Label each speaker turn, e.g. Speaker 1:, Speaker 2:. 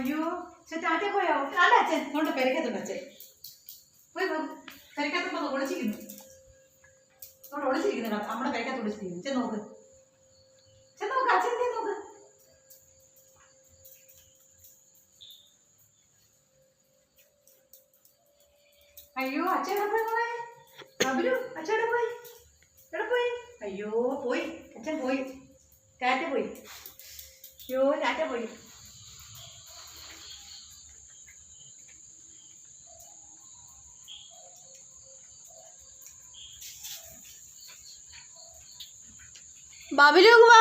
Speaker 1: അയ്യോ ചേട്ടാ പോയോ അല്ല അച്ഛൻ. കൊണ്ട് പെരക്കത്തുണ്ട് അച്ഛൻ. പോയി പോ പെരക്കത്തുമ്പോ ഒളിച്ചിരിക്കുന്നു. അവിടെ ഒളിച്ചിരിക്കുന്നു നമ്മുടെ പെരക്കത്ത് ഒളിച്ചിരിക്കുന്നു. ചെന്ന് നോക്ക്. നോക്ക് അച്ഛൻ നോക്ക്? അയ്യോ അച്ഛൻ എവിടെ പോയി മോളെ? ബബലു അച്ഛൻ പോയി? എവിടെ പോയി? അയ്യോ പോയി. അച്ഛൻ പോയി. ടാറ്റ പോയി. അയ്യോ ടാറ്റ പോയി.
Speaker 2: ബാബിലു വാ